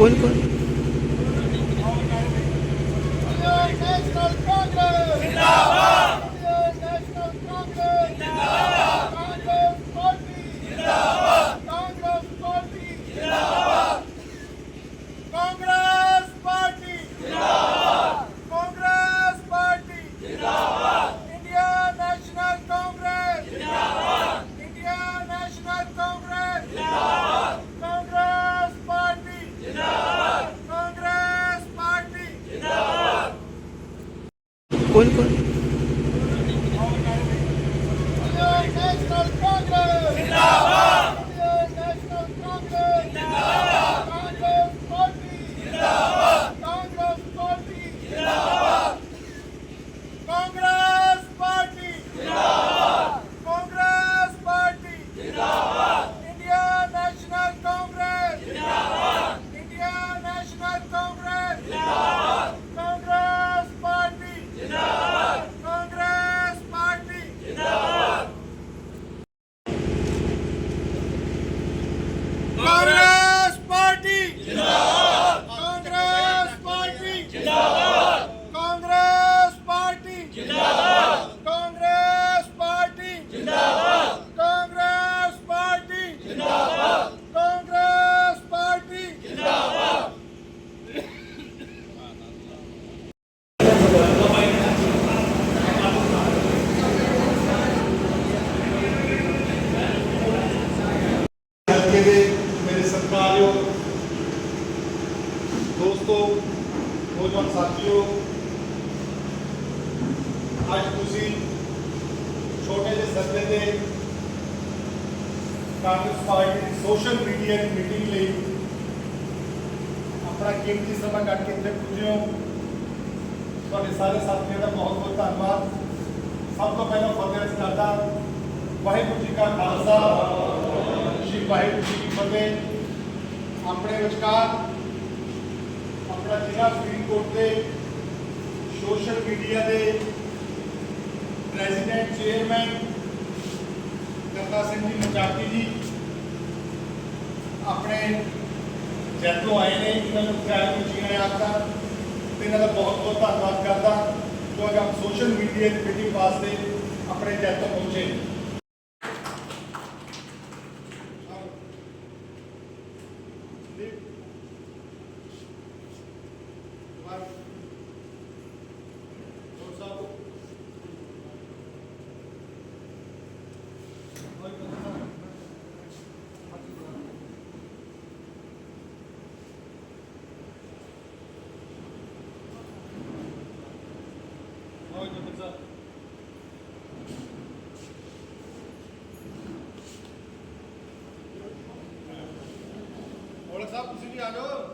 कौन कौन ¿Cuál, cuál? 진다. ਸਾਰੇ ਸਾਥੀਆਂ ਦਾ ਬਹੁਤ ਬਹੁਤ ਧੰਨਵਾਦ। ਸਭ ਤੋਂ ਪਹਿਲਾਂ ਫਤਿਹ ਅਰਜ਼ ਕਰਦਾ ਵਾਹਿਗੁਰੂ ਜੀ ਕਾ ਖਾਲਸਾ। ਸ਼੍ਰੀ ਵਾਹਿਗੁਰੂ ਜੀ ਕੀ ਫਤਿਹ। ਆਪਣੇ ਵਿਚਕਾਰ ਆਪਣਾ ਜ਼ਿਲ੍ਹਾ ਫਰੀਦਕੋਟ ਦੇ ਸੋਸ਼ਲ ਮੀਡੀਆ ਦੇ ਪ੍ਰੈਜ਼ੀਡੈਂਟ, ਚੇਅਰਮੈਨ ਕਰਤਾ ਸਿੰਘ ਜੀ ਮਚਾਕੀ ਜੀ ਆਪਣੇ ਜੈਤੋਂ ਆਏ ਨੇ, ਇਹਨਾਂ ਨੂੰ ਪਿਆਰ ਨੂੰ ਜੀਣਾ ਯਾਦ ਕਰ इन्हों तो का बहुत बहुत धन्यवाद करता जो तो अगर आप सोशल मीडिया मीटिंग वास्ते अपने जैत तक पहुँचे। WhatsApp o Juliano.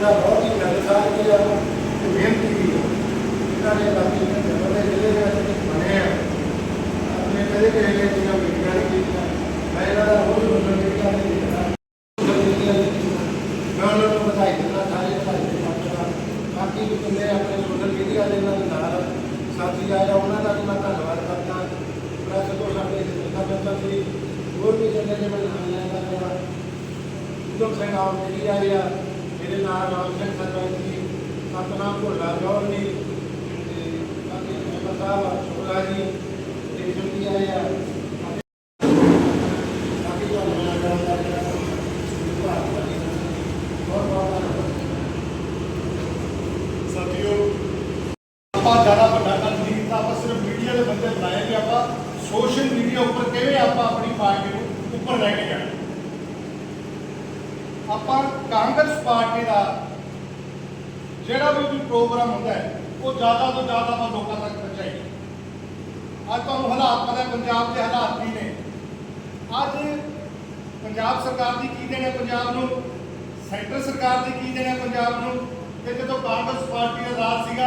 ਦਾ ਬਹੁਤ ਹੀ ਮਿਹਨਤਾਂ ਕੀ ਆ ਤੇ ਮਿਹਨਤੀ ਵੀ ਆ ਇਹਨਾਂ ਨੇ ਬਾਕੀ ਜਨਰਲ ਦੇ ਜ਼ਿਲ੍ਹੇ ਦੇ ਵਿੱਚ ਬਣੇ ਆ ਆਪਣੇ ਕਦੇ ਕਹੇ ਨੇ ਜਿਹੜਾ ਵਿਗਿਆਨ ਕੀਤਾ ਮੈਂ ਇਹਨਾਂ ਦਾ ਰੋਜ਼ ਰੋਜ਼ ਜਿਹੜਾ ਦੇਖਦਾ ਕਾਂਗਰਸ ਪਾਰਟੀ ਦਾ ਰਾਜ ਸੀਗਾ,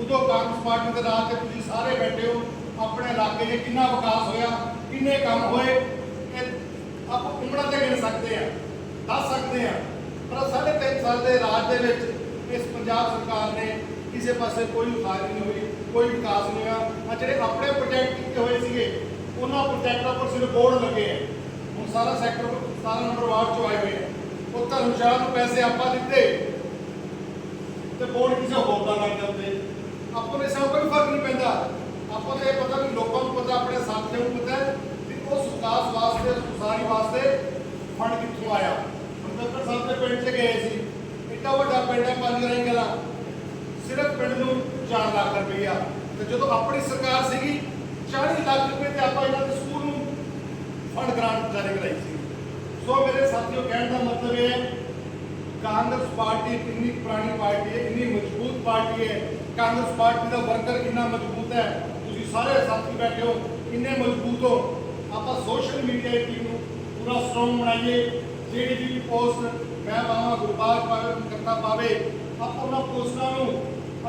ਉਦੋਂ ਕਾਂਗਰਸ ਪਾਰਟੀ ਦੇ ਰਾਜ ਤੇ ਤੁਸੀਂ ਸਾਰੇ ਬੈਠੇ ਹੋ, ਆਪਣੇ ਇਲਾਕੇ 'ਚ ਕਿੰਨਾ ਵਿਕਾਸ ਹੋਇਆ, ਕਿੰਨੇ ਕੰਮ ਹੋਏ, ਇਹ ਆਪਾਂ ਉਮਰਾਂ ਤੇ ਗਿਣ ਸਕਦੇ ਆ ਦੱਸ ਸਕਦੇ ਆ ਪਰ ਸਾਢੇ ਤਿੰਨ ਸਾਲ ਦੇ ਰਾਜ ਦੇ ਵਿੱਚ ਇਸ ਪੰਜਾਬ ਸਰਕਾਰ ਨੇ ਕਿਸੇ ਪਾਸੇ ਕੋਈ ਉਸਾਰੀ ਨਹੀਂ ਹੋਈ, ਕੋਈ ਵਿਕਾਸ ਨਹੀਂ ਹੋਇਆ। ਆ ਜਿਹੜੇ ਆਪਣੇ ਪ੍ਰੋਜੈਕਟ ਕੀਤੇ ਹੋਏ ਸੀਗੇ, ਉਹਨਾਂ ਪ੍ਰੋਜੈਕਟਾਂ ਪਰ ਸਿਰਫ ਬੋਰਡ ਲੱਗੇ ਆ। ਹੁਣ ਸਾਰਾ ਸੈਕਟਰ 17 ਨੰਬਰ ਵਾਰਡ 'ਚ ਆਏ ਹੋਏ ਆ। ਉਹ ਧਰਮਸ਼ਾਲਾ ਨੂੰ ਪੈਸੇ ਆਪਾਂ ਦਿੱਤੇ ਤੇ ਬੋਰਡ ਕਿਸੇ ਹੋਰ ਦਾ ਲੱਗ ਜਾਂਦੇ? ਆਪਾਂ ਨੂੰ ਇਸ ਨਾਲ ਕੋਈ ਫ਼ਰਕ ਨਹੀਂ ਪੈਂਦਾ। ਆਪਾਂ ਨੂੰ ਇਹ ਪਤਾ ਵੀ ਲੋਕਾਂ ਨੂੰ ਪਤਾ ਆਪਣੇ ਸਾਥੀਆਂ ਨੂੰ ਪਤਾ ਵੀ ਉਸ ਵਿਕਾਸ ਵਾਸਤੇ ਉਸ ਉਸਾਰੀ ਵਾਸਤੇ ਫੰਡ ਕਿੱਥੋਂ ਆਇਆ। ਮੰਦਰ ਸਾਹਿਬ ਦੇ ਪਿੰਡ 'ਚ ਗਏ ਸੀ। ਇੱਡਾ ਵੱਡਾ ਪਿੰਡ ਹੈ ਪੰਜ ਰਹੀ ਗਲਾ। ਸਿਰਫ ਪਿੰਡ ਨੂੰ 4 ਲੱਖ ਰੁਪਈਆ। ਤੇ ਜਦੋਂ ਆਪਣੀ ਸਰਕਾਰ ਸੀਗੀ 40 ਲੱਖ ਰੁਪਏ ਤੇ ਆਪਾਂ ਇਹਨਾਂ ਦੇ ਸਕੂਲ ਨੂੰ ਫੰਡ ਗ੍ਰਾਂਟ ਜਾਰੀ ਕਰਾਈ ਸੀ। ਸੋ ਮੇਰੇ ਸਾਥੀਓ ਕਹਿਣ ਦਾ ਮਤਲਬ ਇਹ ਹੈ ਕਾਂਗਰਸ ਪਾਰਟੀ ਕਿੰਨੀ ਪੁਰਾਣੀ ਪਾਰਟੀ ਹੈ, ਕਿੰਨੀ ਮਜ਼ਬੂਤ ਪਾਰਟੀ ਹੈ, ਕਾਂਗਰਸ ਪਾਰਟੀ ਦਾ ਵਰਕਰ ਕਿੰਨਾ ਮਜ਼ਬੂਤ ਹੈ, ਤੁਸੀਂ ਸਾਰੇ ਸਾਥੀ ਬੈਠੇ ਹੋ, ਕਿੰਨੇ ਮਜ਼ਬੂਤ ਹੋ? ਆਪਾਂ ਸੋਸ਼ਲ ਮੀਡੀਆ ਦੀ ਟੀਮ ਨੂੰ ਪੂਰਾ ਸਟਰੋਂਗ ਬਣਾਈਏ, ਜਿਹੜੀ ਵੀ ਪੋਸਟ ਮੈਂ ਬਾਵਾ ਗੁਰਬਾਜ ਪਾਵੇ, ਕਰਤਾ ਪਾਵੇ, ਆਪਾਂ ਉਹਨਾਂ ਪੋਸਟਾਂ ਨੂੰ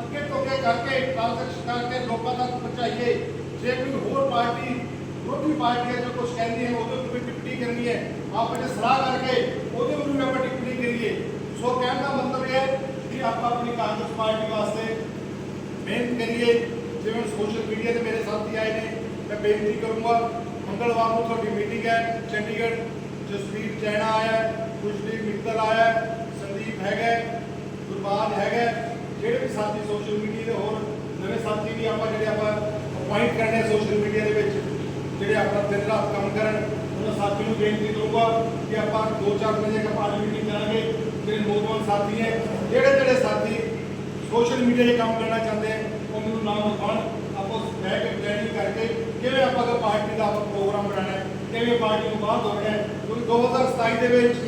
ਅੱਗੇ ਤੋਂ ਅੱਗੇ ਕਰਕੇ ਟ੍ਰਾਂਸੈਕਸ਼ਨ ਕਰਕੇ ਲੋਕਾਂ ਤੱਕ ਪਹੁੰਚਾਈਏ। ਜੇ ਕੋਈ ਹੋਰ ਪਾਰਟੀ ਵਿਰੋਧੀ ਪਾਰਟੀ ਹੈ ਜੋ ਕੁਝ ਕਹਿੰਦੀ ਹੈ, ਉਹਦੇ ਉੱਤੇ ਵੀ ਟਿੱਪਣੀ ਕਰਨੀ ਹੈ, ਆਪਾਂ ਜੇ ਸਲਾਹ ਕਰਕੇ ਉਹਦੇ ਉੱਤੇ ਵੀ ਆਪਾਂ ਟਿੱਪਣੀ ਕਰੀਏ ਸੋ ਕਹਿਣ ਦਾ ਮਤਲਬ ਇਹ ਹੈ ਕਿ ਆਪਾਂ ਆਪਣੀ ਕਾਂਗਰਸ ਪਾਰਟੀ ਵਾਸਤੇ ਮਿਹਨਤ ਕਰੀਏ। ਜਿਵੇਂ ਸੋਸ਼ਲ ਮੀਡੀਆ ਤੇ ਮੇਰੇ ਸਾਥੀ ਆਏ ਨੇ ਮੈਂ ਬੇਨਤੀ ਕਰੂੰਗਾ ਮੰਗਲਵਾਰ ਨੂੰ ਤੁਹਾਡੀ ਮੀਟਿੰਗ ਹੈ ਚੰਡੀਗੜ੍ਹ ਜਸਵੀਰ ਚੈਣਾ ਆਇਆ ਹੈ, ਖੁਸ਼ਦੀਪ ਮਿੱਤਲ ਆਇਆ ਸੰਦੀਪ ਹੈਗਾ ਹੈ, ਗੁਰਬਾਜ ਹੈਗਾ ਜਿਹੜੇ ਵੀ ਸਾਥੀ ਸੋਸ਼ਲ ਮੀਡੀਆ ਦੇ ਹੋਰ ਨਵੇਂ ਸਾਥੀ ਵੀ ਆਪਾਂ ਜਿਹੜੇ ਆਪਾਂ ਅਪਾਇੰਟ ਕਰਨੇ ਸੋਸ਼ਲ ਮੀਡੀਆ ਦੇ ਵਿੱਚ ਜਿਹੜੇ ਆਪਣਾ ਦਿਨ ਰਾਤ ਕੰਮ ਕਰਨ ਉਹਨਾਂ ਸਾਥੀ ਨੂੰ ਬੇਨਤੀ ਕਰੂੰਗਾ ਕਿ ਆਪਾਂ 2-4 ਵਜੇ ਇੱਕ ਮੀਟਿੰਗ ਕਰਾਂਗੇ। ਮੇਰੇ ਨੌਜਵਾਨ ਸਾਥੀ ਹੈ? ਜਿਹੜੇ ਜਿਹੜੇ ਸਾਥੀ ਸੋਸ਼ਲ ਮੀਡੀਆ 'ਤੇ ਕੰਮ ਕਰਨਾ ਚਾਹੁੰਦੇ ਹੈ ਉਹ ਮੈਨੂੰ ਨਾਮ ਦਿਖਾਉਣ ਆਪਾਂ ਬਹਿ ਕੇ ਪਲੈਨਿੰਗ ਕਰਕੇ ਕਿਵੇਂ ਆਪਾਂ ਅਗਰ ਪਾਰਟੀ ਦਾ ਆਪਾਂ ਪ੍ਰੋਗਰਾਮ ਬਣਾਉਣਾ ਹੈ, ਕਿਵੇਂ ਪਾਰਟੀ ਨੂੰ ਬਾਹਰ ਦੌੜਨਾ ਹੈ। ਕਿਉਂਕਿ 2027 ਦੇ ਵਿੱਚ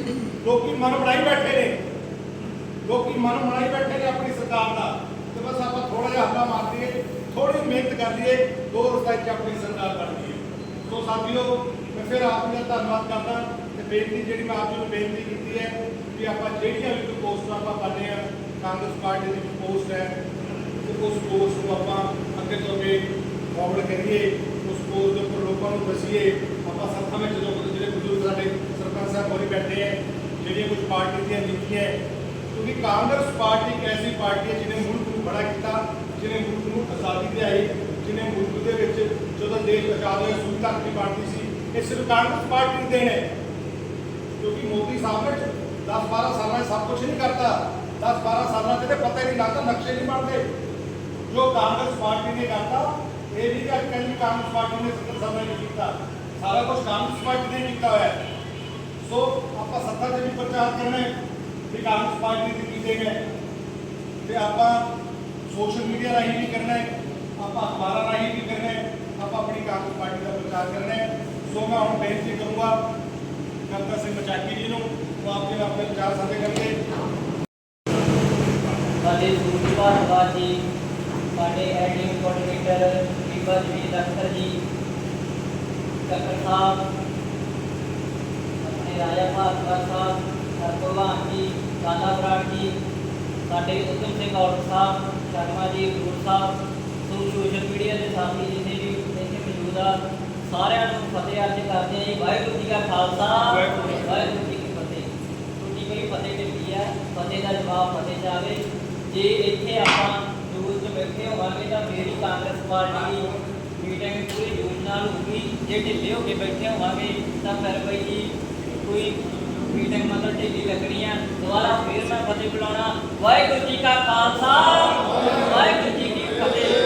ਲੋਕੀ ਮਨ ਬਣਾਈ ਬੈਠੇ ਨੇ। ਲੋਕੀ ਮਨ ਬਣਾਈ ਬੈਠੇ ਨੇ ਆਪਣੀ ਸਰਕਾਰ ਦਾ। ਤੇ ਬਸ ਆਪਾਂ ਥੋੜਾ ਜਿਹਾ ਹੱਲਾ ਮਾਰ ਦਈਏ ਥੋੜੀ ਮਿਹਨਤ ਕਰ ਲਈਏ 2027 ਚ ਆਪਣੀ ਸਰਕਾਰ ਬਣ ਗਈ ਸੋ ਸਾਥੀਓ, ਮੈਂ ਫਿਰ ਆਪ ਜੀ ਦਾ ਧੰਨਵਾਦ ਕਰਦਾ ਤੇ ਬੇਨਤੀ ਜਿਹੜੀ ਮੈਂ ਆਪ ਜੀ ਨੂੰ ਬੇਨਤੀ ਕੀਤੀ ਹੈ ਕਿ ਆਪਾਂ ਜਿਹੜੀਆਂ ਵੀ ਕੋਈ ਪੋਸਟਾਂ ਆਪਾਂ ਕਰਨੇ ਆ, ਕਾਂਗਰਸ ਪਾਰਟੀ ਦੀ ਪੋਸਟ ਹੈ, ਤੇ ਉਸ ਪੋਸਟ ਨੂੰ ਆਪਾਂ ਅੱਗੇ ਤੋਂ ਅੱਗੇ ਫਾਰਵਰਡ ਕਰੀਏ, ਉਸ ਪੋਸਟ ਦੇ ਉੱਪਰ ਲੋਕਾਂ ਨੂੰ ਦੱਸੀਏ, ਆਪਾਂ ਸੱਥਾਂ ਵਿੱਚ ਜਦੋਂ ਜਿਹੜੇ ਬਜ਼ੁਰਗ ਸਾਡੇ ਸਰਪੰਚ ਸਾਹਿਬ ਹੋਰੀ ਬੈਠੇ ਹੈ ਜਿਹੜੀਆਂ ਕੁਝ ਪਾਰਟੀ ਦੀਆਂ ਨੀਤੀਆਂ ਹੈ, ਕਿਉਂਕਿ ਕਾਂਗਰਸ ਪਾਰਟੀ ਇੱਕ ਐਸੀ ਪਾਰਟੀ ਹੈ ਜਿਹਨੇ ਮੁਲਕ ਨੂੰ ਬੜਾ ਕੀਤਾ, ਜਿਹਨੇ ਮੁਲਕ ਨੂੰ ਆਜ਼ਾਦੀ ਦਿਲਾਈ ਜਿਹਨੇ ਮੁਲਕ ਦੇ ਵਿੱਚ ਜਦੋਂ ਦੇਸ਼ ਆਜ਼ਾਦ ਹੋਇਆ ਸੂਈ ਤੱਕ ਦੀ ਪਾਰਟੀ ਸੀ, ਇਹ ਸਿਰਫ ਕਾਂਗਰਸ ਪਾਰਟੀ ਦੀ ਦੇਣ ਹੈ। ਕਿਉਂਕਿ ਮੋਦੀ ਸਾਹਿਬ ਨੇ 10 12 ਸਾਲਾਂ 'ਚ ਸਭ ਕੁਝ ਨਹੀਂ ਕਰਤਾ 10 12 ਸਾਲਾਂ 'ਚ ਤੇ ਪਤਾ ਹੀ ਨਹੀਂ ਲੱਗਦਾ ਨਕਸ਼ੇ ਨਹੀਂ ਬਣਦੇ ਜੋ ਕਾਂਗਰਸ ਪਾਰਟੀ ਨੇ ਕਰਤਾ ਇਹ ਨਹੀਂ ਕਿ ਕਹਿੰਦੀ ਕਾਂਗਰਸ ਪਾਰਟੀ ਨੇ 70 ਸਾਲਾਂ 'ਚ ਕੀਤਾ ਸਾਰਾ ਕੁਝ ਕਾਂਗਰਸ ਪਾਰਟੀ ਨੇ ਕੀਤਾ ਹੋਇਆ ਹੈ ਸੋ ਆਪਾਂ ਸੱਤਾ 'ਚ ਵੀ ਪ੍ਰਚਾਰ ਕਰਨਾ ਹੈ ਕਿ ਕਾਂਗਰਸ ਪਾਰਟੀ ਦੀ ਕੀ ਦੇਣ ਹੈ ਤੇ ਆਪਾਂ ਸੋਸ਼ਲ ਮੀਡੀਆ ਰਾਹੀਂ ਵੀ ਕਰਨਾ ਹੈ ਆਪਾਂ ਅਖਬਾਰਾਂ ਰਾਹੀਂ ਵੀ ਕਰਨਾ ਹੈ ਆਪਾਂ ਆਪਣੀ ਕਾਂਗਰਸ ਪਾਰਟੀ ਦਾ ਪ੍ਰਚਾਰ ਕਰਨਾ ਹੈ ਸੋ ਮੈਂ ਹੁਣ ਬੇਨਤੀ ਕਰੂੰਗਾ ਕਰਤਾ ਸਿੰਘ ਮਚਾਕੀ ਜੀ ਨੂੰ ਉਹ ਆਪਕੇ ਆਪਣੇ ਵਿਚਾਰ ਸਾਂਝੇ ਕਰਨਗੇ ਸਾਡੇ ਸੂਰਜ ਭਾਰਦਵਾਜ ਜੀ ਸਾਡੇ ਐਡੀਮ ਕੋਆਰਡੀਨੇਟਰ ਬੀਬਾ ਜੀ ਦਖਤਰ ਜੀ ਡਾਕਟਰ ਸਾਹਿਬ ਆਪਣੇ ਰਾਜਾ ਭਾਰਦਵਾਜ ਸਾਹਿਬ ਹਰਪ੍ਰਵਾਨ ਜੀ ਦਾਦਾ ਬਰਾੜ ਜੀ ਸਾਡੇ ਉਤਮ ਸਿੰਘ ਔਰ ਸਾਹਿਬ ਸ਼ਰਮਾ ਜੀ ਗੁਰੂ ਸਾਹਿਬ ਸੋ ਸੋਸ਼ਲ ਮੀਡੀਆ ਦੇ ਸਾਥੀ ਜਿੰਨੇ ਵੀ ਇੱਥੇ ਮੌਜੂਦ ਆ ਸਾਰਿਆਂ ਨੂੰ ਫਤਿਹ ਅਰਜ਼ ਕਰਦੇ ਹਾਂ ਜੀ ਵਾਹਿਗੁਰੂ ਜੀ ਕਾ ਖਾਲਸਾ, ਵਾਹਿਗੁਰੂ ਜੀ ਕੀ ਫਤਿਹ ਟੁੱਟੀ ਹੈ ਫਤਿਹ ਦਾ ਜਵਾਬ ਫਤਿਹ ਜਾਵੇ ਜੇ ਇੱਥੇ ਆਪਾਂ ਜੂਸ 'ਚ ਬੈਠੇ ਹੋਵਾਂਗੇ ਤਾਂ ਮੇਰੀ ਕਾਂਗਰਸ ਪਾਰਟੀ ਦੀ ਮੀਟਿੰਗ ਪੂਰੀ ਜੂਸ ਨਾਲ ਹੋਊਗੀ। ਜੇ ਢਿੱਲੇ ਹੋ ਕੇ ਬੈਠੇ ਹੋਵਾਂਗੇ ਤਾਂ ਫਿਰ ਬਈ ਜੀ ਕੋਈ ਮੀਟਿੰਗ ਮਤਲਬ ਢਿੱਲੀ ਲੱਗਣੀ ਆ। ਦੁਬਾਰਾ ਫੇਰ ਮੈਂ ਫਤਿਹ ਬੁਲਾਉਣਾ। ਵਾਹਿਗੁਰੂ ਜੀ ਕਾ ਖਾਲਸਾ ਵਾਹਿਗੁਰੂ ਜੀ ਕੀ ਫਤਿਹ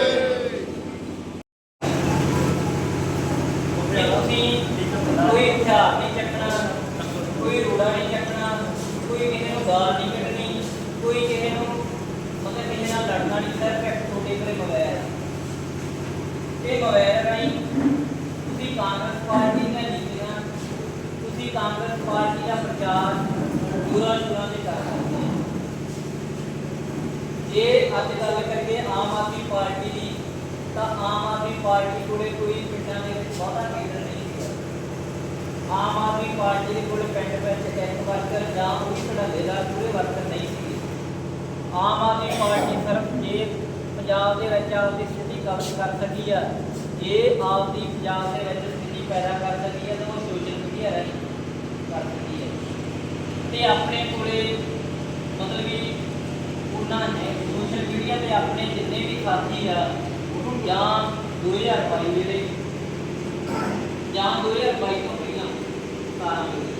ਤੇ ਤੁਸੀਂ ਕੋਈ ਹਥਿਆਰ ਨਹੀਂ ਚੱਕਣਾ ਕੋਈ ਰੋੜਾ ਨਹੀਂ ਚੱਕਣਾ ਕੋਈ ਕਿਸੇ ਨੂੰ ਗਾਲ ਨਹੀਂ ਕੱਢਣੀ ਕੋਈ ਕਿਸੇ ਨੂੰ ਮਤਲਬ ਕਿਸੇ ਨਾਲ ਲੜਨਾ ਨਹੀਂ ਸਿਰਫ ਇੱਕ ਤੁਹਾਡੇ ਕੋਲੇ ਮੋਬਾਈਲ ਹੈ। ਇਹ ਮੋਬਾਈਲ ਰਾਹੀਂ ਤੁਸੀਂ ਕਾਂਗਰਸ ਪਾਰਟੀ ਦੀਆਂ ਨੀਤੀਆਂ ਤੁਸੀਂ ਕਾਂਗਰਸ ਪਾਰਟੀ ਦਾ ਪ੍ਰਚਾਰ ਪੂਰਾ ਸ਼ੁਰਾਂ ਦੇ ਕਰ ਸਕਦੇ ਹੋ ਜੇ ਅੱਜ ਗੱਲ ਕਰੀਏ ਆਮ ਆਦਮੀ ਪਾਰਟੀ ਦੀ ਤਾਂ ਆਮ ਆਦਮੀ ਪਾਰਟੀ ਕੋਲੇ ਕੋਈ ਪਿੰਡਾਂ ਦੇ ਵਿੱਚ ਬਹੁਤਾ ਕੇਂਦਰ ਨਹੀਂ ਸੀਗਾ ਆਮ ਆਦਮੀ ਪਾਰਟੀ ਦੇ ਕੋਲੇ ਪਿੰਡ ਵਰਕਰ ਜਾਂ ਉਹ ਵੀ ਪੂਰੇ ਵਰਕਰ ਨਹੀਂ ਸੀ। ਆਮ ਆਦਮੀ ਪਾਰਟੀ ਸਿਰਫ ਜੇ ਪੰਜਾਬ ਦੇ ਵਿੱਚ ਆਪਦੀ ਸਥਿਤੀ ਕਬਜ਼ ਕਰ ਸਕੀ ਆ, ਜੇ ਆਪਦੀ ਪੰਜਾਬ ਦੇ ਵਿੱਚ ਸਥਿਤੀ ਪੈਦਾ ਕਰ ਸਕੀ ਆ, ਤਾਂ ਉਹ ਸੋਸ਼ਲ ਮੀਡੀਆ ਰਾਹੀਂ ਕਰ ਸਕੀ ਹੈ ਤੇ ਆਪਣੇ ਕੋਲੇ ਮਤਲਬ ਕਿ ਉਹਨਾਂ ਨੇ ਸੋਸ਼ਲ ਮੀਡੀਆ ਤੇ ਆਪਣੇ ਜਿੰਨੇ ਵੀ ਸਾਥੀ ਆ, ਉਹਨੂੰ ਜਾਂ 2022 ਵੇਲੇ ਜਾਂ 2022 ਤੋਂ ਪਹਿਲਾਂ ਸਾਰਾ ਵੇਲੇ ਤੋ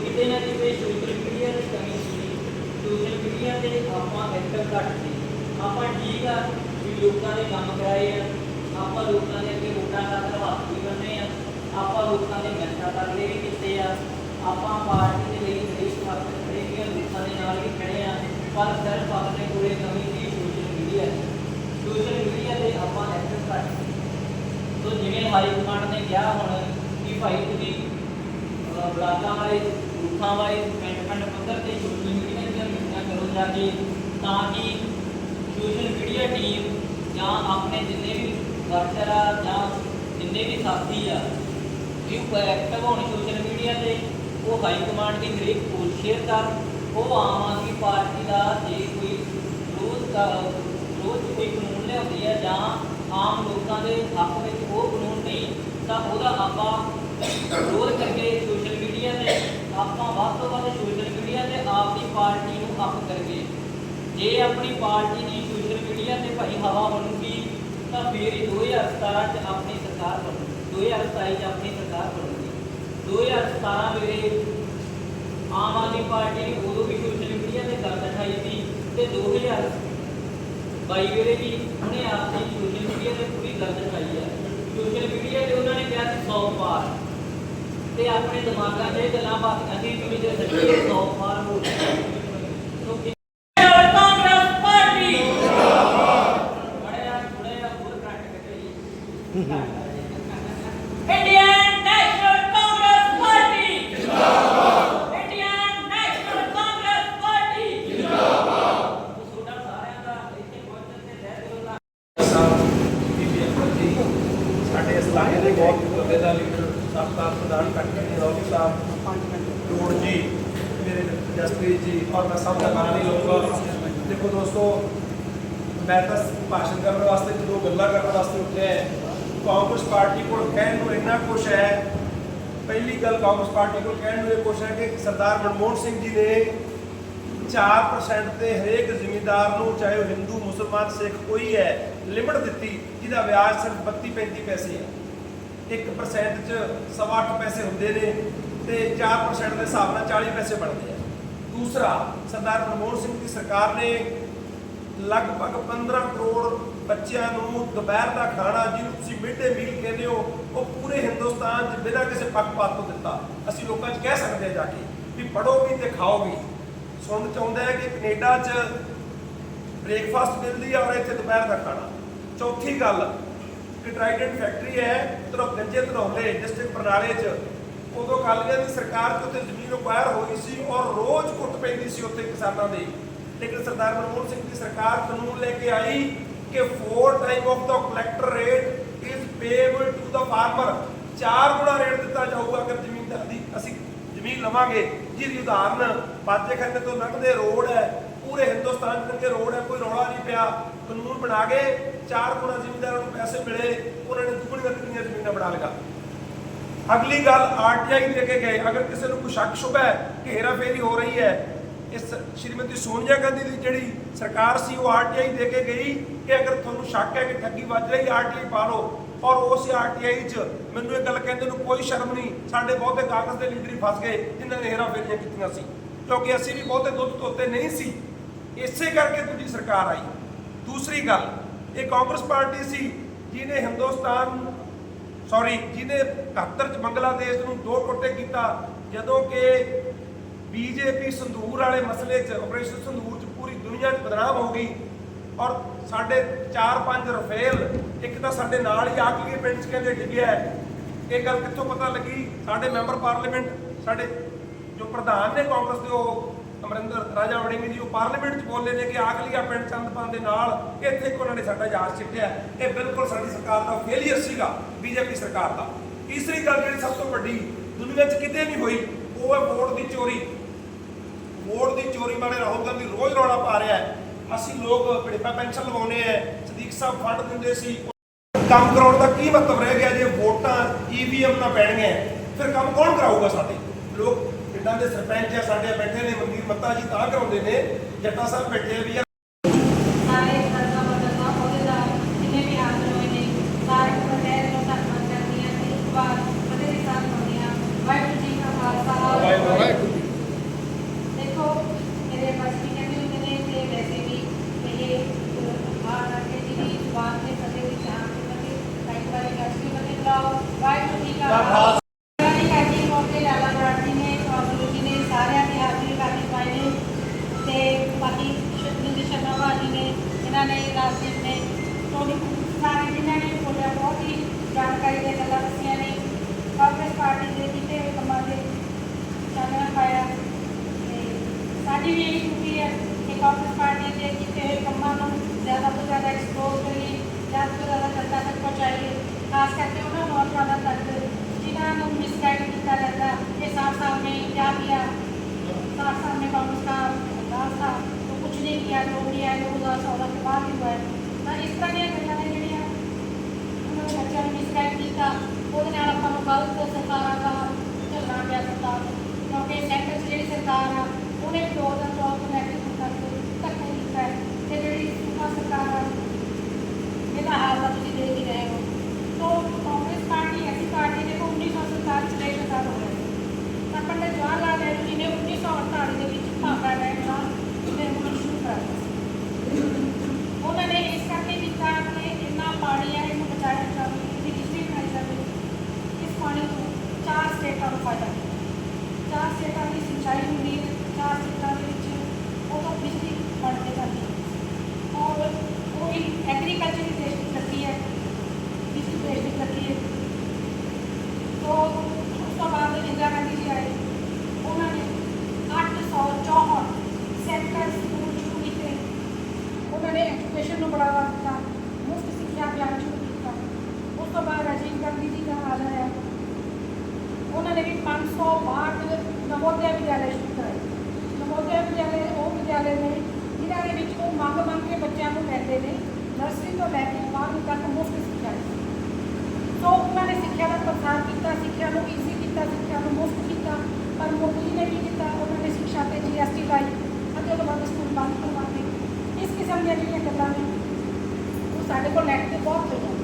ਕਿਤੇ ਨਾ ਕਿਤੇ ਸੋਸ਼ਲ ਮੀਡੀਆ ਦੀ ਕਮੀ ਸੀ ਸੋਸ਼ਲ ਮੀਡੀਆ ਤੇ ਆਪਾਂ ਐਕਟਿਵ ਘੱਟ ਸੀ। ਆਪਾਂ ਠੀਕ ਆ ਵੀ ਲੋਕਾਂ ਦੇ ਕੰਮ ਕਰਾਏ ਆ ਆਪਾਂ ਲੋਕਾਂ ਦੇ ਅੱਗੇ ਵੋਟਾਂ ਦਾ ਹੱਥ ਵੀ ਬੰਨੇ ਆ ਆਪਾਂ ਲੋਕਾਂ ਦੇ ਮਿਹਨਤਾਂ ਕਰਲੇ ਵੀ ਕੀਤੇ ਆ ਆਪਾਂ ਪਾਰਟੀ ਦੇ ਲਈ ਦੇਸ਼ ਵਾਸਤੇ ਖੜੇ ਵੀ ਲੋਕਾਂ ਦੇ ਨਾਲ ਵੀ ਖੜੇ ਆ ਪਰ ਸਿਰਫ ਆਪਣੇ ਕੋਲੇ ਕਮੀ ਸੀ ਸੋਸ਼ਲ ਮੀਡੀਆ ਸੋਸ਼ਲ ਮੀਡੀਆ ਤੇ ਆਪਾਂ ਐਕਟਿਵ ਘੱਟ ਸੀ। ਤੋ ਜਿਵੇਂ ਹਾਈ ਕਮਾਂਡ ਨੇ ਕਿਹਾ ਹੁਣ ਕਿ ਭਾਈ ਤੁਸੀਂ ਅਹ, ਬਲਾਕਾਂ ਵਾਲੇ ਰੂਥਾਂ ਵਾਲੇ ਪਿੰਡ ਪਿੰਡ ਪੱਧਰ ਤੇ ਸੋਸ਼ਲ ਮੀਡੀਆ ਦੀਆਂ ਮੀਟਿੰਗਾਂ ਕਰੋ ਜਾ ਕੇ ਤਾਂ ਕਿ ਸੋਸ਼ਲ ਮੀਡੀਆ ਟੀਮ ਜਾਂ ਆਪਣੇ ਜਿੰਨੇ ਵੀ ਵਰਕਰ ਆ ਜਾਂ ਜਿੰਨੇ ਵੀ ਸਾਥੀ ਆ, ਵੀ ਐਕਟਿਵ ਹੋਣ ਸੋਸ਼ਲ ਮੀਡੀਆ ਤੇ, ਉਹ ਹਾਈ ਕਮਾਂਡ ਦੀ ਹਰੇਕ ਪੋਸਟ ਸ਼ੇਅਰ ਕਰ ਉਹ ਆਮ ਆਦਮੀ ਪਾਰਟੀ ਦਾ ਜੇ ਕੋਈ ਰੋਜ਼ ਕਰ ਵਿਰੋਧ ਕੋਈ ਕਾਨੂੰਨ ਲਿਆਉਂਦੀ ਹੈ ਜਾਂ ਆਮ ਲੋਕਾਂ ਦੇ ਹੱਕ ਵਿੱਚ ਉਹ ਕਾਨੂੰਨ ਨਹੀਂ, ਤਾਂ ਉਹਦਾ ਆਪਾਂ ਵਿਰੋਧ ਕਰਕੇ ਆਪਾਂ ਵੱਧ ਤੋਂ ਵੱਧ ਸੋਸ਼ਲ ਮੀਡੀਆ ਤੇ ਆਪਦੀ ਪਾਰਟੀ ਨੂੰ ਅਪ ਕਰਕੇ ਜੇ ਆਪਣੀ ਪਾਰਟੀ ਦੀ ਸੋਸ਼ਲ ਮੀਡੀਆ ਤੇ ਭਾਈ ਹਵਾ ਬਣੂਗੀ, ਤਾਂ ਫਿਰ 2017 ਚ ਆਪਣੀ ਸਰਕਾਰ ਬਣੂ 2027 ਚ ਆਪਣੀ ਸਰਕਾਰ ਬਣੂਗੀ। 2017 ਵੇਲੇ ਆਮ ਆਦਮੀ ਪਾਰਟੀ ਨੇ ਉਦੋਂ ਵੀ ਸੋਸ਼ਲ ਮੀਡੀਆ ਤੇ ਗੱਲ ਦਿਖਾਈ ਸੀ ਤੇ 2022 ਵੇਲੇ ਵੀ ਉਹਨੇ ਆਪਣੀ ਸੋਸ਼ਲ ਮੀਡੀਆ ਤੇ ਪੂਰੀ ਗੱਲ ਦਿਖਾਈ ਹੈ। ਸੋਸ਼ਲ ਮੀਡੀਆ ਤੇ ਉਹਨਾਂ ਨੇ ਕਿਹਾ ਸੀ 100 ਪਾਰ। ਤੇ ਆਪਣੇ ਦਿਮਾਗਾਂ 'ਚ ਇਹ ਗੱਲਾਂ ਬਾਤ ਸੀ ਕਿ ਜੇ ਸੱਚੀ 100 ਪਾਰ ਹੋ ਸੋ ਕਿ- ਕਾਂਗਰਸ ਪਾਰਟੀ ਬੜੇ ਆ ਥੋੜੇ ਆ ਹੋਰ ਕੱਟ ਕੱਟੇ ਜੀ ਇੰਡੀਅਨ ਨੈਸ਼ਨਲ ਕਾਂਗਰਸ ਪਾਰਟੀ ਜਿੰਦਾਬਾਦ ਇੰਡੀਅਨ ਨੈਸ਼ਨਲ ਕਾਂਗਰਸ ਪਾਰਟੀ ਜਿੰਦਾਬਾਦ ਤੁਹਾਡਾ ਸਾਰਿਆਂ ਦਾ ਇੱਥੇ ਪਹੁੰਚਣ ਤੇ ਰਹਿ ਦਿਓ ਦਾ ਸਾਹਿਬ ਬੀਬੀ ਅਕਬਰ ਜੀ ਸਾਡੇ ਇਸ ਇਲਾਕੇ ਦੇ ਬਹੁਤ ਵੱਡੇ ਦਾ ਲੀਡਰ ਸਾਬਕਾ ਪ੍ਰਧਾਨ ਕੱਟਣੀ ਰੌਲੀ ਸਾਹਿਬ ਟੋੜ ਜੀ ਮੇਰੇ ਜਸਪ੍ਰੀਤ ਜੀ ਔਰ ਮੈਂ ਸਭ ਦਾ ਨਾਮ ਨਹੀਂ ਲਊਂਗਾ ਦੇਖੋ ਦੋਸਤੋ ਮੈਂ ਤਾਂ ਭਾਸ਼ਣ ਕਰਨ ਵਾਸਤੇ ਤੇ ਦੋ ਗੱਲਾਂ ਕਰਨ ਵਾਸਤੇ ਉੱਠਿਆ ਹੈ ਕਾਂਗਰਸ ਪਾਰਟੀ ਕੋਲ ਕਹਿਣ ਨੂੰ ਇੰਨਾ ਕੁਛ ਹੈ ਪਹਿਲੀ ਗੱਲ ਕਾਂਗਰਸ ਪਾਰਟੀ ਕੋਲ ਕਹਿਣ ਨੂੰ ਇਹ ਕੁਛ ਹੈ ਕਿ ਸਰਦਾਰ ਮਨਮੋਹਨ ਸਿੰਘ ਜੀ ਨੇ 4% ਤੇ ਹਰੇਕ ਜ਼ਿਮੀਂਦਾਰ ਨੂੰ, ਚਾਹੇ ਉਹ ਹਿੰਦੂ, ਮੁਸਲਮਾਨ, ਸਿੱਖ ਕੋਈ ਹੈ, ਲਿਮਟ ਦਿੱਤੀ, ਜਿਹਦਾ ਵਿਆਜ ਸਿਰਫ 32 35 ਪੈਸੇ ਹੈ। 1% ਚ ਸਵਾ ਅੱਠ ਪੈਸੇ ਹੁੰਦੇ ਨੇ ਤੇ 4% ਦੇ ਹਿਸਾਬ ਨਾਲ 40 ਪੈਸੇ ਬਣਦੇ ਆ। ਦੂਸਰਾ, ਸਰਦਾਰ ਮਨਮੋਹਨ ਸਿੰਘ ਦੀ ਸਰਕਾਰ ਨੇ ਲਗਭਗ 15 ਕਰੋੜ ਬੱਚਿਆਂ ਨੂੰ ਦੁਪਹਿਰ ਦਾ ਖਾਣਾ ਜਿਹਨੂੰ ਤੁਸੀਂ ਮਿਡ ਡੇ ਮੀਲ ਕਹਿੰਦੇ ਹੋ, ਉਹ ਪੂਰੇ ਹਿੰਦੁਸਤਾਨ 'ਚ ਬਿਨਾਂ ਕਿਸੇ ਪੱਖਪਾਤ ਤੋਂ ਦਿੱਤਾ। ਅਸੀਂ ਲੋਕਾਂ 'ਚ ਕਹਿ ਸਕਦੇ ਹਾਂ ਜਾ ਕੇ ਵੀ ਪੜੋ ਵੀ ਤੇ ਖਾਓ ਵੀ ਸੁਣ ਚਾਹੁੰਦਾ ਹੈ ਕਿ ਕੈਨੇਡਾ 'ਚ ਬ੍ਰੇਕਫਾਸਟ ਮਿਲਦੀ ਹੈ ਔਰ ਇੱਥੇ ਦੁਪਹਿਰ ਦਾ ਖਾਣਾ। ਚੌਥੀ ਗੱਲ ਕਿ ਟ੍ਰਾਈਡੈਂਟ ਫੈਕਟਰੀ ਹੈ ਤਰੋ ਗੰਜੇ ਧਨੌਲੇ ਡਿਸਟ੍ਰਿਕਟ ਬਰਨਾਲੇ 'ਚ। ਉਦੋਂ ਕਾਲੀਆਂ ਦੀ ਸਰਕਾਰ 'ਚ ਉੱਥੇ ਜ਼ਮੀਨ ਅਕਵਾਇਰ ਹੋਈ ਸੀ ਔਰ ਰੋਜ਼ ਕੁੱਟ ਪੈਂਦੀ ਸੀ ਉੱਥੇ ਕਿਸਾਨਾਂ ਦੀ। ਲੇਕਿਨ ਸਰਦਾਰ ਮਨਮੋਹਨ ਸਿੰਘ ਦੀ ਸਰਕਾਰ ਕਾਨੂੰਨ ਲੈ ਕੇ ਆਈ ਕਿ 4 time of the collector rate is payable to the farmer ਚਾਰ ਗੁਣਾ ਰੇਟ ਦਿੱਤਾ ਜਾਊਗਾ ਅਗਰ ਜ਼ਮੀਨਦਾਰ ਦੀ। ਅਸੀਂ ਜ਼ਮੀਨ ਲਵਾਂਗੇ, ਜਿਹਦੀ ਉਦਾਹਰਨ ਪਾਜੇ ਖੰਨੇ ਤੋਂ ਲੰਘਦੇ ਰੋਡ ਹੈ, ਪੂਰੇ ਹਿੰਦੁਸਤਾਨ 'ਚ ਰੋਡ ਹੈ, ਕੋਈ ਰੌਲਾ ਨਹੀਂ ਪਿਆ। ਕਾਨੂੰਨ ਬਣਾ ਕੇ ਚਾਰ ਗੁਣਾ ਜ਼ਿਮੀਂਦਾਰਾਂ ਨੂੰ ਪੈਸੇ ਮਿਲੇ, ਉਹਨਾਂ ਨੇ ਦੁੱਗਣੀਆਂ ਤਿੱਗਣੀਆਂ ਜ਼ਮੀਨਾਂ ਬਣਾ ਲਗਾ ਅਗਲੀ ਗੱਲ ਆਰਟੀਆਈ ਦੇ ਕੇ ਗਏ। ਅਗਰ ਕਿਸੇ ਨੂੰ ਕੋਈ ਸ਼ੱਕ ਸ਼ੁਬਾ ਹੈ ਕਿ ਹੇਰਾਫੇਰੀ ਹੋ ਰਹੀ ਹੈ, ਇਸ ਸ਼੍ਰੀਮਤੀ ਸੋਨੀਆ ਗਾਂਧੀ ਦੀ ਜਿਹੜੀ ਸਰਕਾਰ ਸੀ, ਉਹ ਆਰਟੀਆਈ ਦੇ ਕੇ ਗਈ ਕਿ ਅਗਰ ਤੁਹਾਨੂੰ ਸ਼ੱਕ ਹੈ ਕਿ ਠੱਗੀ ਵੱਜ ਰਹੀ ਆਰਟੀਆਈ ਪਾ ਲਓ। ਔਰ ਉਸ ਆਰਟੀਆਈ 'ਚ ਮੈਨੂੰ ਇਹ ਗੱਲ ਕਹਿੰਦੇ ਨੂੰ ਕੋਈ ਸ਼ਰਮ ਨਹੀਂ, ਸਾਡੇ ਬਹੁਤੇ ਕਾਂਗਰਸ ਦੇ ਲੀਡਰ ਹੀ ਫਸ ਗਏ, ਜਿਨ੍ਹਾਂ ਨੇ ਹੇਰਾਫੇਰੀਆਂ ਕੀਤੀਆਂ ਸੀ। ਕਿਉਂਕਿ ਅਸੀਂ ਵੀ ਬਹੁਤੇ ਦੁੱਧ ਧੋਤੇ ਨਹੀਂ ਸੀ। ਇਸੇ ਕਰਕੇ ਦੂਜੀ ਸਰਕਾਰ ਆਈ। ਦੂਸਰੀ ਗੱਲ, ਇਹ ਕਾਂਗਰਸ ਪਾਰਟੀ ਸੀ, ਜਿਹਨੇ ਹਿੰਦੁਸਤਾਨ ਸੌਰੀ ਜਿਹਨੇ 71 ਚ ਬੰਗਲਾਦੇਸ਼ ਨੂੰ ਦੋ ਟੋਟੇ ਕੀਤਾ, ਜਦੋਂ ਕਿ ਬੀਜੇਪੀ ਸੰਧੂਰ ਵਾਲੇ ਮਸਲੇ 'ਚ ਆਪਰੇਸ਼ਨ ਸੰਧੂਰ 'ਚ ਪੂਰੀ ਦੁਨੀਆ 'ਚ ਬਦਨਾਮ ਹੋ ਗਈ। ਔਰ ਸਾਡੇ 4-5 ਰਫੇਲ, ਇੱਕ ਤਾਂ ਸਾਡੇ ਨਾਲ ਹੀ ਆਕਲੀ ਪਿੰਡ 'ਚ ਕਹਿੰਦੇ ਡਿੱਗਿਆ ਇਹ ਗੱਲ ਕਿੱਥੋਂ ਪਤਾ ਲੱਗੀ? ਸਾਡੇ ਮੈਂਬਰ ਪਾਰਲੀਮੈਂਟ, ਸਾਡੇ ਜੋ ਪ੍ਰਧਾਨ ਨੇ ਕਾਂਗਰਸ ਦੇ, ਉਹ ਅਮਰਿੰਦਰ ਰਾਜਾ ਵੜਿੰਗ ਜੀ, ਉਹ ਪਾਰਲੀਮੈਂਟ 'ਚ ਬੋਲੇ ਨੇ ਕਿ ਆਖਲੀਆ ਪਿੰਡ ਚੰਦਪਾਨ ਦੇ ਨਾਲ ਇੱਥੇ ਇੱਕ ਉਹਨਾਂ ਨੇ ਸਾਡਾ ਇਜਹਾਜ਼ ਚਿੱਟਿਆ ਇਹ ਬਿਲਕੁਲ ਸਾਡੀ ਸਰਕਾਰ ਦਾ ਫੇਲਿਅਰ ਸੀਗਾ, ਬੀਜੇਪੀ ਸਰਕਾਰ ਦਾ। ਤੀਸਰੀ ਗੱਲ ਜਿਹੜੀ ਸਭ ਤੋਂ ਵੱਡੀ, ਦੁਨੀਆ 'ਚ ਕਿਤੇ ਨਹੀਂ ਹੋਈ, ਉਹ ਹੈ ਵੋਟ ਦੀ ਚੋਰੀ। ਵੋਟ ਦੀ ਚੋਰੀ ਬਾਰੇ ਰਾਹੁਲ ਗਾਂਧੀ ਰੋਜ਼ ਰੌਲਾ ਪਾ ਰਿਹਾ ਹੈ। ਅਸੀਂ ਲੋਕ ਬੜੇਪਾ ਪੈਨਸ਼ਨ ਲਵਾਉਣੇ ਆ, ਸਦੀਕ ਸਾਹਿਬ ਫੰਡ ਦਿੰਦੇ ਸੀ। ਕੰਮ ਕਰਾਉਣ ਦਾ ਕੀ ਮਤਲਬ ਰਹਿ ਗਿਆ ਜੇ ਵੋਟਾਂ ਈਵੀਐਮ ਨਾਲ ਪੈਣਗੀਆਂ? ਫਿਰ ਕੰਮ ਕੌਣ ਕਰਾਊਗਾ ਸਾਡੇ? ਲੋਕ ਪਿੰਡਾਂ ਦੇ ਸਰਪੰਚ ਆ, ਸਾਡੇ ਬੈਠੇ ਨੇ, ਮਨਵੀਰ ਮੱਤਾ ਜੀ ਤਾਂ ਕਰਾਉਂਦੇ ਨੇ, ਜੱਟਾ ਸਾਹਿਬ ਬੈਠੇ ਆ ਵੀ साफ साहब ने कांग्रेस का दास था तो कुछ नहीं किया जो भी है दो हज़ार चौदह के बाद ही हुआ है ਤਾਂ ਇਸ ਤਰ੍ਹਾਂ ਦੀਆਂ ਗੱਲਾਂ ਨੇ ਜਿਹੜੀਆਂ ਉਹਨਾਂ ਨੇ ਬੱਚਿਆਂ ਨੂੰ ਮਿਸਗਾਈਡ ਕੀਤਾ ਉਹਦੇ ਨਾਲ ਆਪਾਂ ਨੂੰ ਗਲਤ ਸਰਕਾਰਾਂ ਦਾ ਝੱਲਣਾ ਪਿਆ ਸਰਕਾਰ ਨੂੰ ਕਿਉਂਕਿ ਸੈਂਟਰ 'ਚ ਜਿਹੜੀ ਸਰਕਾਰ ਆ ਉਹਨੇ ਵੀ ਦੋ ਹਜ਼ਾਰ ਚੌਦਹ ਤੋਂ ਲੈ ਕੇ ਹੁਣ ਤੱਕ ਧੱਕਾ ਕੀਤਾ ਹੈ ਤੇ ਜਿਹੜੀ ਸੂਬਾ ਸਰਕਾਰ ਆ ਇਹਦਾ ਹਾਲ ਤਾਂ ਤੁਸੀਂ ਦੇਖ ਹੀ ਰਹੇ ਹੋ तो कांग्रेस पार्टी ऐसी पार्टी देखो उन्नीस सौ सैंतालीस में आजाद हो रहे ਤਾਂ ਪੰਡਿਤ ਜਵਾਹਰ ਲਾਲ ਨਹਿਰੂ ਜੀ ਨੇ 1948 ਦੇ ਵਿੱਚ ਭਾਖੜਾ ਡੈਮ ਦਾ ਨਿਰਮਾਣ ਸ਼ੁਰੂ ਕਰਾਇਆ ਉਹਨਾਂ ਨੇ ਇਸ ਕਰਕੇ ਕੀਤਾ ਕਿ ਇੰਨਾ ਪਾਣੀ ਹੈ ਇਹਨੂੰ ਬਚਾਇਆ ਜਾਵੇ, ਇਹਦੀ ਹਿਸਟਰੀ ਬਣਾਈ ਜਾਵੇ। ਇਸ ਪਾਣੀ ਨੂੰ ਚਾਰ ਸਟੇਟਾਂ ਨੂੰ ਫਾਇਦਾ ਚਾਰ ਸਟੇਟਾਂ ਦੀ ਸਿੰਚਾਈ ਹੁੰਦੀ ਹੈ, ਚਾਰ ਸਟੇਟਾਂ ਦੇ ਵਿੱਚ ਉਹ ਤੋਂ ਬਿਜਲੀ ਵੰਡਦੇ ਕੇ ਜਾਂਦੀ ਹੈ। ਔਰ ਉਹ ਇੱਕ ਐਗਰੀਕਲਚਰ ਦੀ ਦੇਸ਼ ਕੇ 12ਵੀਂ ਤੱਕ ਮੁਫਤ ਸਿੱਖਿਆ ਹੈ ਸੋ ਉਹਨਾਂ ਨੇ ਸਿੱਖਿਆ ਦਾ ਪ੍ਰਸਾਰ ਕੀਤਾ ਸਿੱਖਿਆ ਨੂੰ ਈਜ਼ੀ ਕੀਤਾ ਸਿੱਖਿਆ ਨੂੰ ਮੁਫਤ ਕੀਤਾ ਪਰ ਮੋਦੀ ਜੀ ਨੇ ਕੀ ਕੀਤਾ ਉਹਨਾਂ ਨੇ ਸਿੱਖਿਆ ਤੇ ਜੀਐਸਟੀ ਲਾਈ ਅਤੇ ਉਹਦੇ ਬਾਅਦ ਸਕੂਲ ਬੰਦ ਕਰਵਾਤੇ ਇਸ ਕਿਸਮ ਦੀਆਂ ਜਿਹੜੀਆਂ ਗੱਲਾਂ ਨੇ ਉਹ ਸਾਡੇ ਕੋਲ ਨੈਟ ਤੇ ਬਹੁਤ ਪਈਆਂ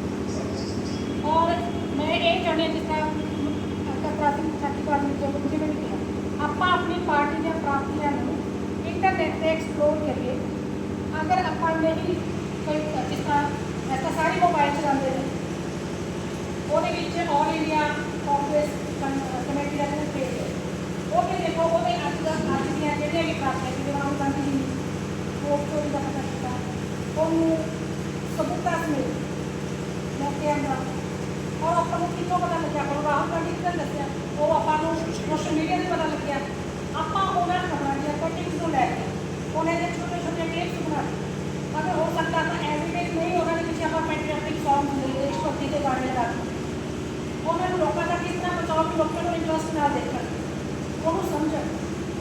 ਔਰ ਮੈਂ ਇਹ ਚਾਹੁੰਦੀ ਹਾਂ ਜਿਸ ਤਰ੍ਹਾਂ ਕਪਰਾਤੀ ਸਾਡੀ ਪਾਰਟੀ ਜੋ ਮੁਝੇ ਵੀ ਕਿਹਾ ਆਪਾਂ ਆਪਣੀ ਪਾਰਟੀ ਦੀਆਂ ਪ੍ਰਾਪਤੀਆਂ ਨੂੰ ਇੰਟਰਨੈਟ ਤੇ ਐਕਸਪਲੋਰ ਕਰੀਏ ਅਗਰ ਆਪਾਂ ਨਹੀਂ ਕੋਈ ਜਿਸ ਤਰ੍ਹਾਂ ਐਸਾ ਸਾਰੇ ਮੋਬਾਈਲ ਚਲਾਉਂਦੇ ਨੇ ਉਹਦੇ ਵਿੱਚ ਆਲ ਇੰਡੀਆ ਕਾਂਗਰਸ ਕਮੇਟੀ ਦਾ ਜਿਹੜਾ ਪੇਜ ਹੈ ਉਹਦੇ ਦੇਖੋ, ਉਹਦੇ ਅੱਜ ਦਾ ਅੱਜ ਦੀਆਂ ਜਿਹੜੀਆਂ ਵੀ ਪ੍ਰਾਪਤੀਆਂ ਜਿਵੇਂ ਰਾਹੁਲ ਗਾਂਧੀ ਜੀ ਨੇ ਵੋਟ ਚੋਰੀ ਦਾ ਪਤਾ ਕੀਤਾ, ਉਹਨੂੰ ਸਬੂਤਾਂ ਸਮੇਤ ਮੌਕਿਆਂ ਦਾ ਔਰ ਆਪਾਂ ਨੂੰ ਕਿੱਥੋਂ ਪਤਾ ਲੱਗਿਆ? ਆਪਾਂ ਰਾਹੁਲ ਗਾਂਧੀ ਕਿੱਦਾਂ ਨੇ ਦੱਸਿਆ? ਉਹ ਆਪਾਂ ਨੂੰ ਸੋਸ਼ਲ ਮੀਡੀਆ ਤੇ ਪਤਾ ਲੱਗਿਆ। ਆਪਾਂ ਉਹਨਾਂ ਖਬਰਾਂ ਦੀਆਂ ਕਟਿੰਗਸ ਨੂੰ ਲੈ ਕੇ, ਉਹਨਾਂ ਦੇ ਛੋਟੇ ਛੋਟੇ ਟੇਪਸ ਬਣਾ ਕੇ ਅਗਰ ਹੋ ਸਕਦਾ ਤਾਂ ਐਵੀਡੈਂਸ ਨਹੀਂ ਉਹਨਾਂ ਦੇ ਵਿੱਚ ਆਪਾਂ ਪੈਟਰੀਓਟਿਕ ਸੌਂਗ ਹੁੰਦੇ ਨੇ ਦੇਸ਼ਭਕਤੀ ਦੇ ਗਾਣੇ ਲਗਾ ਕੇ ਉਹਨਾਂ ਨੂੰ ਲੋਕਾਂ ਦਾ ਕਿਸ ਤਰ੍ਹਾਂ ਬਚਾਓ ਕਿ ਲੋਕਾਂ ਨੂੰ ਇੰਟਰਸਟ ਨਾਲ ਦੇਖਣ ਉਹਨੂੰ ਸਮਝਣ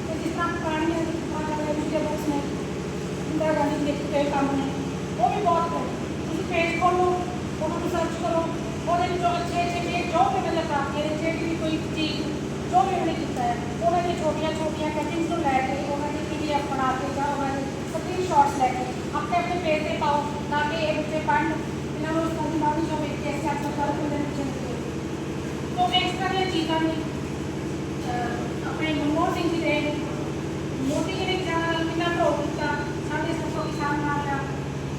ਤੇ ਜਿਸ ਤਰ੍ਹਾਂ ਪੁਰਾਣੀਆਂ ਆਹ ਜਿਹੜੇ ਬੁੱਕਸ ਨੇ ਇੰਦਰਾ ਗਾਂਧੀ ਦੇ ਲਿਖੇ ਹੋਏ ਕੰਮ ਨੇ ਉਹ ਵੀ ਬਹੁਤ ਨੇ ਤੁਸੀਂ ਪੇਜ ਖੋਲੋ ਉਹਨਾਂ ਨੂੰ ਸਰਚ ਕਰੋ ਉਹਦੇ ਵਿੱਚੋਂ ਅੱਛੇ ਅੱਛੇ ਪੇਜ ਜੋ ਵੀ ਮਤਲਬ ਪ੍ਰਾਪਤੀ ਹੈ ਜਿਹੜੀ ਵੀ ਕੋਈ ਚੀਜ਼ ਜੋ ਵੀ ਉਹਨੇ ਕੀਤਾ ਹੈ ਉਹਨਾਂ ਦੀ ਛੋਟੀਆਂ ਛੋਟੀਆਂ ਕਟਿੰਗਸ ਨੂੰ ਲੈ ਕੇ ਉਹਨਾਂ ਦੀ ਪੀਡੀਐਫ ਬਣਾ ਕੇ ਜਾਂ ਉਹਨਾਂ ਦੇ ਸਕਰੀਨ ਸ਼ਾਟਸ ਲੈ ਕੇ ਆਪਣੇ ਆਪਣੇ ਪੇਜ ਤਾਂ ਕਿ ਇਹ ਬੱਚੇ ਪੜ੍ਹਨ, ਇਹਨਾਂ ਨੂੰ ਉਸ ਦੀ ਮਾਂ ਜੋ ਵੇਖ ਕੇ ਅਸੀਂ ਆਪਣਾ ਫਰਜ਼ ਉਹਦੇ ਵਿੱਚ ਨਿਭਾਈਏ ਤੋਂ ਮੈਂ ਇਸ ਤਰ੍ਹਾਂ ਦੀਆਂ ਚੀਜ਼ਾਂ ਨੇ ਆਪਣੇ ਮਨਮੋਹਨ ਸਿੰਘ ਜੀ ਦੇ, ਮੋਦੀ ਜੀ ਨੇ ਕਿੰਨਾ ਪ੍ਰੋਗ ਕੀਤਾ, ਸਾਡੇ ਸਭ ਤੋਂ ਕਿਸਾਨ ਮਾਰਿਆ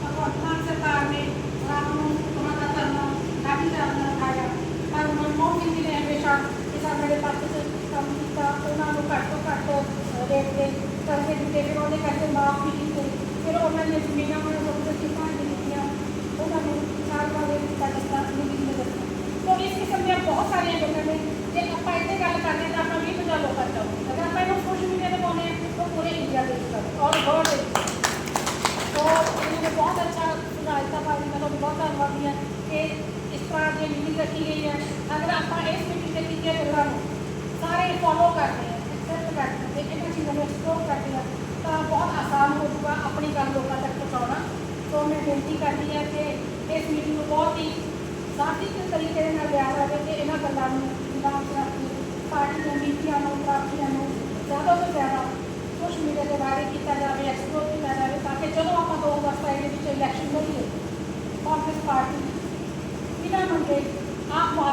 ਭਗਵੰਤ ਮਾਨ ਸਰਕਾਰ ਨੇ ਰਾਤ ਨੂੰ ਉਹਨਾਂ ਦਾ ਧਰਨਾ ਲਾਠੀ ਚਾਰਜ ਨਾਲ ਖਾਇਆ ਪਰ ਮਨਮੋਹਨ ਸਿੰਘ ਜੀ ਨੇ ਹਮੇਸ਼ਾ ਕਿਸਾਨਾਂ ਦੇ ਪੱਖ 'ਚ ਕੰਮ ਕੀਤਾ, ਉਹਨਾਂ ਨੂੰ ਘੱਟ ਤੋਂ ਘੱਟ ਰੇਟ ਤੇ ਕਰਜ਼ੇ ਦਿੱਤੇ, ਫਿਰ ਉਹਦੇ ਕਰਕੇ ਮਾਫ ਵੀ ਕੀਤੇ। ਫਿਰ ਉਹਨਾਂ ਨੇ ਜ਼ਮੀਨਾਂ ਨੂੰ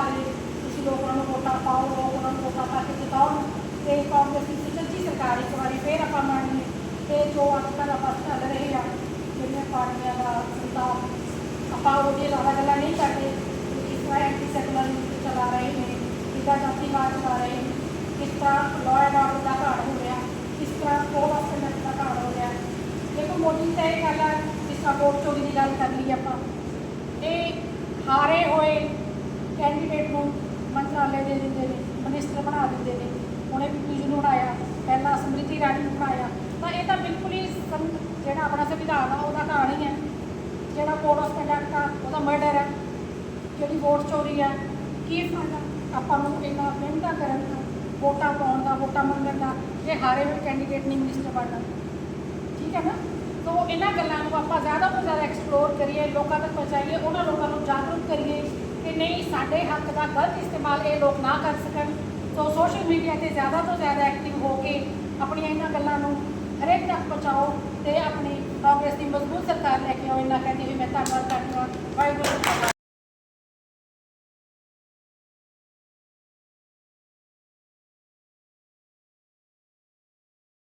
ਆਪ ਤੁਸੀਂ ਲੋਕਾਂ ਨੂੰ ਵੋਟਾਂ ਪਾਓ, ਲੋਕਾਂ ਨੂੰ ਵੋਟਾਂ ਪਾ ਕੇ ਜਿਤਾਓ। ਤੇ ਕਾਂਗਰਸ ਦੀ ਸੱਚੀ ਸਰਕਾਰ ਇੱਕ ਵਾਰੀ ਫੇਰ ਆਪਾਂ ਮੰਨੀਏ ਤੇ ਜੋ ਅੱਜ ਕੱਲ੍ਹ ਆਪਾਂ ਚੱਲ ਰਹੇ ਆ, ਜਿਹੜੀਆਂ ਪਾਰਟੀਆਂ ਦਾ ਸੰਤਾਪ ਆਪਾਂ ਉਹਦੇ ਜ਼ਿਆਦਾ ਗੱਲਾਂ ਨਹੀਂ ਕਰਦੇ ਕਿ ਕਿਸ ਤਰ੍ਹਾਂ ਐਂਟੀ ਸੈਕੂਲਰ ਚਲਾ ਰਹੇ ਨੇ ਕਿੱਦਾਂ ਜਾਤੀਵਾਦ ਚਲਾ ਰਹੇ ਨੇ ਕਿਸ ਤਰ੍ਹਾਂ ਲਾਅ ਐਂਡ ਆਰਡਰ ਦਾ ਘਾਟ ਹੋ ਰਿਹਾ ਕਿਸ ਤਰ੍ਹਾਂ ਕੋਡ ਆਫ ਦਾ ਘਾਟ ਹੋ ਰਿਹਾ। ਦੇਖੋ ਮੋਦੀ ਤਾਂ ਇਹ ਗੱਲ ਹੈ ਜਿਸ ਤਰ੍ਹਾਂ ਵੋਟ ਚੋਰੀ ਦੀ ਗੱਲ ਕਰ ਲਈ ਆਪਾਂ। ਇਹ ਹਾਰੇ ਹੋਏ ਕੈਂਡੀਡੇਟ ਨੂੰ ਮੰਤਰਾਲੇ ਦੇ ਦਿੰਦੇ ਨੇ ਮਨਿਸਟਰ ਬਣਾ ਦਿੰਦੇ ਨੇ। ਹੁਣੇ ਵੀ ਜੀ ਨੂੰ ਬਣਾਇਆ, ਪਹਿਲਾਂ ਸਮ੍ਰਿਤੀ ਰਾਣੀ ਨੂੰ ਬਣਾਇਆ। ਤਾਂ ਇਹ ਤਾਂ ਬਿਲਕੁਲ ਹੀ ਸੰ- ਜਿਹੜਾ ਆਪਣਾ ਸੰਵਿਧਾਨ ਆ, ਉਹਦਾ ਕਹਾਣੀ ਹੈ ਜਿਹੜਾ ਕੋਡ ਆਫ ਕੰਡਕਟ ਆ, ਉਹਦਾ ਮਰਡਰ ਹੈ ਜਿਹੜੀ ਵੋਟ ਚੋਰੀ ਆ, ਕੀ ਫਾਇਦਾ? ਆਪਾਂ ਨੂੰ ਇੰਨਾ ਮਿਹਨਤਾਂ ਕਰਨ ਦਾ, ਵੋਟਾਂ ਪਾਉਣ ਦਾ, ਵੋਟਾਂ ਮੰਗਣ ਦਾ ਜੇ ਹਾਰੇ ਹੋਏ ਕੈਂਡੀਡੇਟ ਨਹੀਂ ਮਿਨਿਸਟਰ ਬਣਨਾ। ਠੀਕ ਹੈ ਨਾ? ਤੋ ਇਹਨਾਂ ਗੱਲਾਂ ਨੂੰ ਆਪਾਂ ਜ਼ਿਆਦਾ ਤੋਂ ਜ਼ਿਆਦਾ ਐਕਸਪਲੋਰ ਕਰੀਏ, ਲੋਕਾਂ ਤੱਕ ਪਹੁੰਚਾਈਏ, ਉਹਨਾਂ ਲੋਕਾਂ ਨੂੰ ਜਾਗਰੂਕ ਕਰੀਏ। ਕਿ ਨਹੀਂ, ਸਾਡੇ ਹੱਕ ਦਾ ਗਲਤ ਇਸਤੇਮਾਲ ਇਹ ਲੋਕ ਨਾ ਕਰ ਸਕਣ। ਸੋ ਸੋਸ਼ਲ ਮੀਡੀਆ ਤੇ ਜ਼ਿਆਦਾ ਤੋਂ ਜ਼ਿਆਦਾ ਐਕਟਿਵ ਹੋ ਕੇ ਆਪਣੀਆਂ ਇਹਨਾਂ ਗੱਲਾਂ ਨੂੰ ਹਰੇਕ ਤੱਕ ਪਹੁੰਚਾਓ ਤੇ ਆਪਣੀ ਕਾਂਗਰਸ ਦੀ ਮਜ਼ਬੂਤ ਸਰਕਾਰ ਲੈ ਕੇ ਆਓ। ਇਹਨਾਂ ਕਹਿੰਦੀ ਵੀ ਮੈਂ ਧੰਨਵਾਦ ਕਰਦੀ ਹਾਂ। ਵਾਹਿਗੁਰੂ ਜੀ